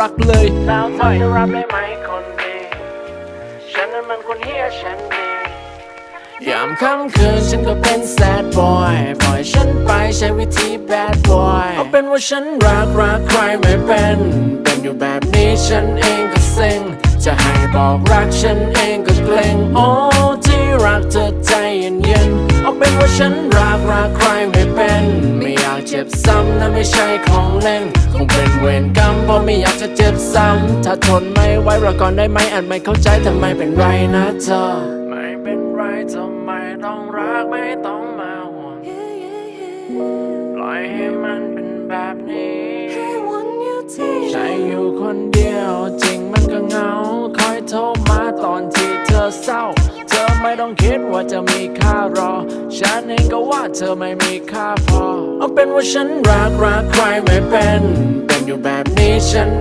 รักเลยแล้วเธอจะรับได้ไหมคนดีฉันนั้นมันคนเฮียฉันเองยามค่ำคืนฉันก็เป็น sad boy ปล่อยฉันไปใช้วิธี bad boy เอาเป็นว่าฉันรักรักใครไม่เป็น เป็นอยู่แบบนี้ฉันเองก็เซ็ง จะให้บอกรักฉันเองก็เกรงโอ้ที่รักเธอใจเย็นเย็นๆเอาเป็นว่าฉันรักรักใครไม่เป็นไม่อยากเจ็ บซ้ำนะไม่ใช่ของเล่น คงเป็นเวรกรรมเพราะไม่อยากจะเจ็บซ้ำ ถ้าทนไม่ไหวรอก่อนได้ไหมอาจไม่เข้าใจทำไมเป็นไรนะเธอ ไม่เป็นไรทำไมต้องรักไม่ต้องมาห่วงปล่อยให้มันเป็นแบบนี้ใช้อยู่คนเดียวจริงมันก็เหงา คอยโทรมาตอนที่เธอเศร้าเธอ ไม่ต้องคิดว่าจะมีค่ารอ ฉันเองก็ว่าเธอไม่มีค่าพอ เอาเป็นว่าฉันรักรักใครไม่เป็น เป็นอยู่แบบนี้ฉัน